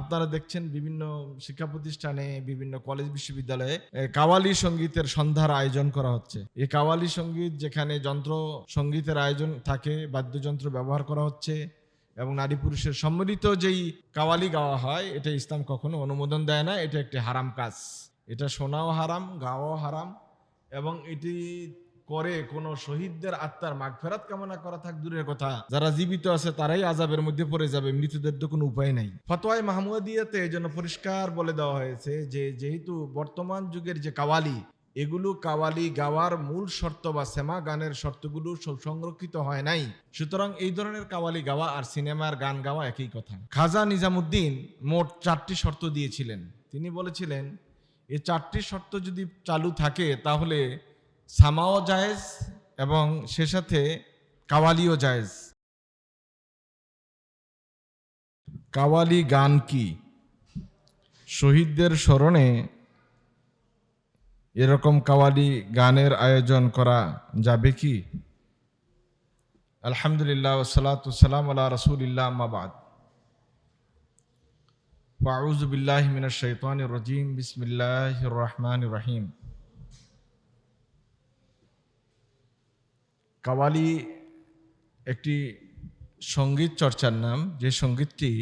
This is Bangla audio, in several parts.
আপনারা দেখছেন বিভিন্ন শিক্ষা প্রতিষ্ঠানে বিভিন্ন কলেজ বিশ্ববিদ্যালয়ে কাওয়ালি সঙ্গীতের সন্ধ্যার আয়োজন করা হচ্ছে। এই কাওয়ালি সংগীত যেখানে যন্ত্র সঙ্গীতের আয়োজন থাকে, বাদ্যযন্ত্র ব্যবহার করা হচ্ছে এবং নারী পুরুষের সম্মিলিত যেই কাওয়ালি গাওয়া হয়, এটা ইসলাম কখনো অনুমোদন দেয় না, এটা একটি হারাম কাজ। এটা শোনাও হারাম, গাওয়াও হারাম এবং এটি করে কোনো শহীদদের আত্মার মাগফেরাত কামনা করা থাক, দূরের কথা। যারা জীবিত আছে, তারাই আজাবের মধ্যে পড়ে যাবে মৃতদের তো কোনো উপায় নাই। ফতোয়াই মাহমুদিয়াতে জন্য পরিষ্কার বলে দেওয়া হয়েছে যে, যেহেতু বর্তমান যুগের যে কাওয়ালি, এগুলো কাওয়ালি গাওয়ার মূল শর্ত বা সেমা গানের শর্তগুলো সংরক্ষিত হয় নাই। সুতরাং এই ধরনের কাওয়ালি গাওয়া আর সিনেমার গান গাওয়া একই কথা। খাজা নিজামুদ্দিন মোট চারটি শর্ত দিয়েছিলেন। তিনি বলেছিলেন এই চারটি শর্ত যদি চালু থাকে, তাহলে সামাও জায়েজ এবং সে সাথে কাওয়ালিও জায়েজ। কাওয়ালি গান কি? শহীদদের স্মরণে এরকম কাওয়ালি গানের আয়োজন করা যাবে কি? আলহামদুলিল্লাহ সালাতাম আল্লাহ আম্মাবাদ ফাউজ বিল্লাহ মিনা শৈতান রজিম। বিসমিল্লাহ রহমান রহিম। কাওয়ালি একটি সংগীত চর্চার নাম, যে সঙ্গীতটি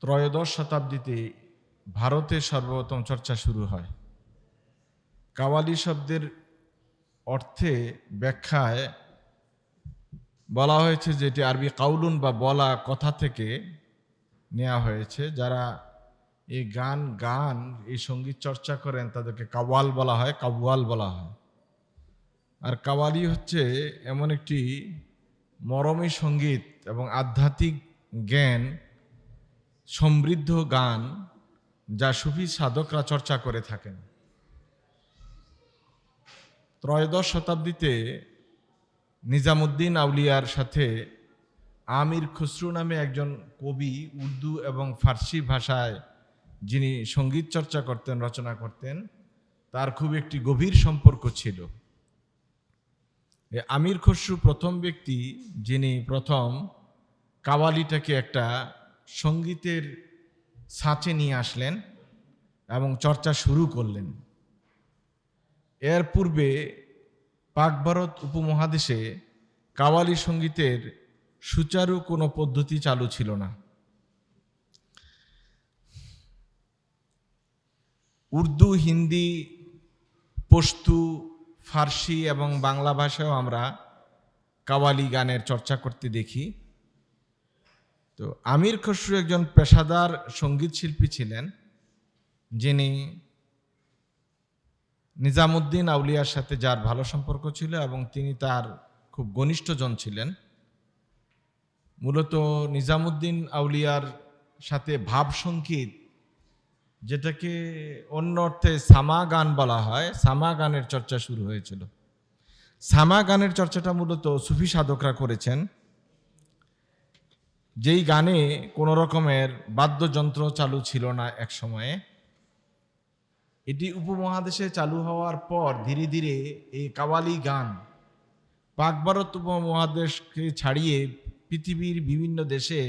ত্রয়োদশ শতাব্দীতে ভারতে সর্বপ্রথম চর্চা শুরু হয়। কাওয়ালি শব্দের অর্থে ব্যাখ্যায় বলা হয়েছে যেটি আরবি কাউলুন বা বলা কথা থেকে নেওয়া হয়েছে। যারা এই গান গান, এই সংগীত চর্চা করেন তাদেরকে কাওয়াল বলা হয়, কাওয়াল বলা হয়। আর কাওয়ালি হচ্ছে এমন একটি মরমী সংগীত এবং আধ্যাত্মিক জ্ঞান, সমৃদ্ধ গান যা সুফি সাধকরা চর্চা করে থাকেন। ত্রয়োদশ শতাব্দীতে নিজামুদ্দিন আউলিয়ার সাথে আমির খসরু নামে একজন কবি উর্দু এবং ফার্সি ভাষায় যিনি সংগীত চর্চা করতেন, রচনা করতেন, তার খুব একটি গভীর সম্পর্ক ছিল। আমির খসরু প্রথম ব্যক্তি যিনি প্রথম কাওয়ালিটাকে একটা সঙ্গীতের ছাঁচে নিয়ে আসলেন এবং চর্চা শুরু করলেন। এর পূর্বে পাক ভারত উপমহাদেশে কাওয়ালি সঙ্গীতের সুচারু কোনো পদ্ধতি চালু ছিল না। উর্দু, হিন্দি পশতু ফার্সি এবং বাংলা ভাষাও আমরা কাওয়ালি গানের চর্চা করতে দেখি। তো আমির খসরু একজন পেশাদার সংগীত শিল্পী ছিলেন, যিনি নিজামুদ্দিন আউলিয়ার সাথে যার ভালো সম্পর্ক ছিল এবং তিনি তার খুব ঘনিষ্ঠজন ছিলেন। মূলত নিজামুদ্দিন আউলিয়ার সাথে ভাব সংগীত যেটাকে অন্য অর্থে সামা গান বলা হয় সামা গানের চর্চা শুরু হয়েছিল। সামা গানের চর্চাটা মূলত সুফি সাধকরা করেছেন। যেই গানে কোনো রকমের বাদ্যযন্ত্র চালু ছিল না এক সময়ে, এটি উপমহাদেশে চালু হওয়ার পর ধীরে ধীরে এই কাওয়ালি গান পাক ভারত উপমহাদেশকে ছাড়িয়ে পৃথিবীর বিভিন্ন দেশে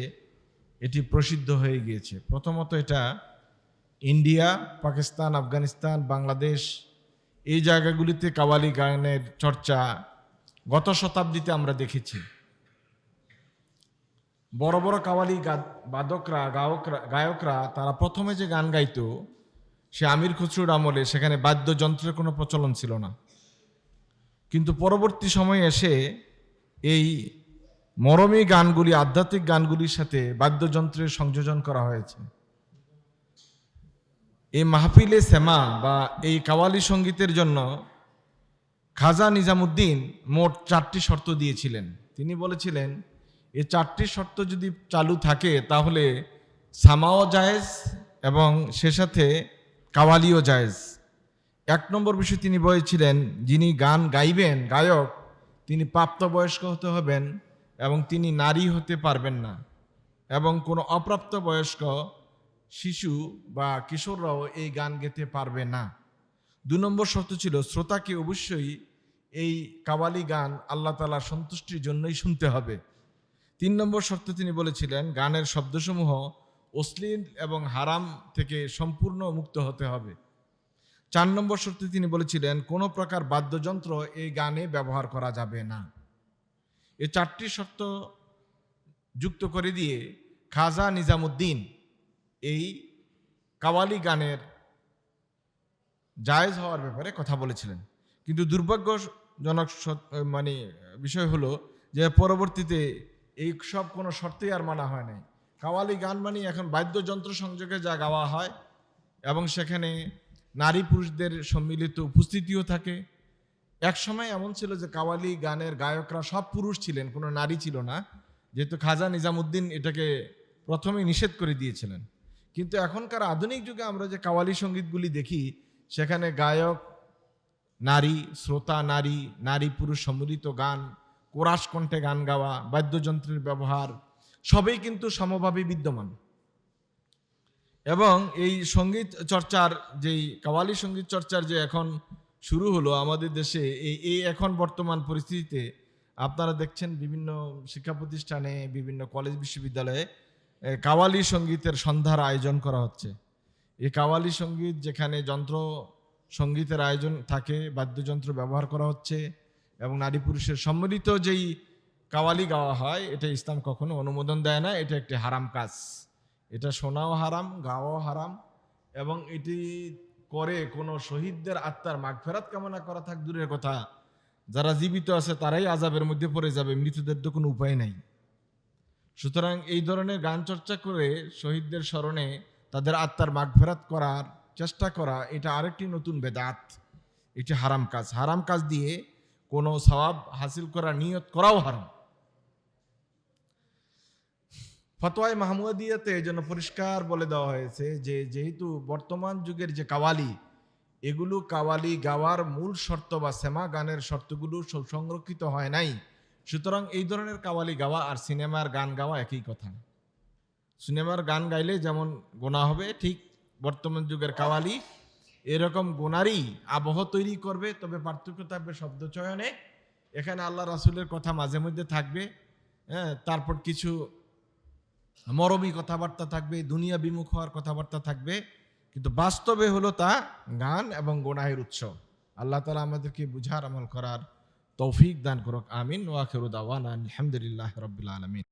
এটি প্রসিদ্ধ হয়ে গিয়েছে। প্রথমত এটা ইন্ডিয়া, পাকিস্তান, আফগানিস্তান, বাংলাদেশ, এই জায়গাগুলিতে কাওয়ালি গানের চর্চা গত শতাব্দীতে আমরা দেখেছি। বড় বড় কাওয়ালি বাদকরা, গায়করা গায়করা তারা প্রথমে যে গান গাইতো, সে আমির খসরুর আমলে সেখানে বাদ্যযন্ত্রের কোনো প্রচলন ছিল না। কিন্তু পরবর্তী সময়ে এসে এই মরমী গানগুলি, আধ্যাত্মিক গানগুলির সাথে বাদ্যযন্ত্রের সংযোজন করা হয়েছে। এই মাহফিলে সেমা বা এই কাওয়ালি সঙ্গীতের জন্য খাজা নিজামুদ্দিন মোট চারটি শর্ত দিয়েছিলেন। তিনি বলেছিলেন এই চারটি শর্ত যদি চালু থাকে, তাহলে সামাও জায়েজ এবং সে সাথে কাওয়ালিও জায়েজ। এক নম্বর বিষয় তিনি বলেছিলেন, যিনি গান গাইবেন, গায়ক, তিনি প্রাপ্তবয়স্ক হতে হবেন এবং তিনি নারী হতে পারবেন না এবং কোনো অপ্রাপ্তবয়স্ক শিশু বা কিশোররাও এই গান গেতে পারবে না। দু নম্বর শর্ত ছিল, শ্রোতাকে অবশ্যই এই কাওয়ালি গান আল্লাহ তালার সন্তুষ্টির জন্যই শুনতে হবে। তিন নম্বর শর্ত তিনি বলেছিলেন, গানের শব্দসমূহ অশ্লীল এবং হারাম থেকে সম্পূর্ণ মুক্ত হতে হবে। চার নম্বর শর্তে তিনি বলেছিলেন, কোনো প্রকার বাদ্যযন্ত্র এই গানে ব্যবহার করা যাবে না। এই চারটি শর্ত যুক্ত করে দিয়ে খাজা নিজামুদ্দিন এই কাওয়ালি গানের জায়েজ হওয়ার ব্যাপারে কথা বলেছিলেন। কিন্তু দুর্ভাগ্যজনক মানে বিষয় হলো যে পরবর্তীতে এই সব কোনো শর্তেই আর মানা হয় নাই। কাওয়ালি গান মানে এখন বাদ্যযন্ত্র সংযোগে যা গাওয়া হয় এবং সেখানে নারী পুরুষদের সম্মিলিত উপস্থিতিও থাকে। এক সময় এমন ছিল যে কাওয়ালি গানের গায়করা সব পুরুষ ছিলেন, কোনো নারী ছিল না। যেহেতু খাজা নিজামুদ্দিন এটাকে প্রথমে নিষেধ করে দিয়েছিলেন। কিন্তু এখনকার আধুনিক যুগে আমরা যে কাওয়ালি সঙ্গীতগুলি দেখি, সেখানে গায়ক, নারী, শ্রোতা, নারী নারী পুরুষ সম্মিলিত গান, কোরাস কণ্ঠে গান গাওয়া, বাদ্যযন্ত্রের ব্যবহার, সবই কিন্তু সমভাবে বিদ্যমান। এবং এই সংগীত চর্চার যেই কাওয়ালি সংগীত চর্চার যে এখন শুরু হলো আমাদের দেশে, এই এই এখন বর্তমান পরিস্থিতিতে আপনারা দেখছেন বিভিন্ন শিক্ষা প্রতিষ্ঠানে, বিভিন্ন কলেজ, বিশ্ববিদ্যালয়ে কাওয়ালি সঙ্গীতের সন্ধ্যার আয়োজন করা হচ্ছে। এই কাওয়ালি সংগীত যেখানে যন্ত্র সঙ্গীতের আয়োজন থাকে, বাদ্যযন্ত্র ব্যবহার করা হচ্ছে এবং নারী পুরুষের সম্মিলিত যেই কাওয়ালি গাওয়া হয়, এটা ইসলাম কখনো অনুমোদন দেয় না, এটা একটি হারাম কাজ। এটা শোনাও হারাম, গাওয়াও হারাম এবং এটি করে কোনো শহীদদের আত্মার মাগফেরাত কামনা করা থাক, দূরের কথা। যারা জীবিত আছে, তারাই আজাবের মধ্যে পড়ে যাবে, মৃতদের তো কোনো উপায় নাই। সুতরাং এই ধরনের গান চর্চা করে শহীদদের স্মরণে তাদের আত্মার মাগফেরাত করার চেষ্টা করা, এটা আরেকটি নতুন বেদাত। এটি হারাম কাজ। হারাম কাজ দিয়ে কোনো সওয়াব হাসিল করা, নিয়ত করাও হারাম। ফতোয়ায় মাহমুদিয়াতে জন্য পরিষ্কার বলে দেওয়া হয়েছে যে, যেহেতু বর্তমান যুগের যে কাওয়ালি, এগুলো কাওয়ালি গাওয়ার মূল শর্ত বা সেমা গানের শর্তগুলো সংরক্ষিত হয় নাই। সুতরাং এই ধরনের কাওয়ালি গাওয়া আর সিনেমার গান গাওয়া একই কথা। সিনেমার গান গাইলে যেমন গোনা হবে, ঠিক বর্তমান যুগের কাওয়ালি এরকম গোনারই আবহ তৈরি করবে, তবে পার্থক্য থাকবে শব্দ চয়নে। এখানে আল্লাহ রাসুলের কথা মাঝে মধ্যে থাকবে হ্যাঁ তারপর কিছু মরমী কথাবার্তা থাকবে, দুনিয়া বিমুখ হওয়ার কথাবার্তা থাকবে, কিন্তু বাস্তবে হলো তা গান এবং গোনাহের উৎস। আল্লাহ তালা আমাদেরকে বুঝার আমল করার توفيق دان كروك. آمين. وآخر دعوانا الحمد لله رب العالمين.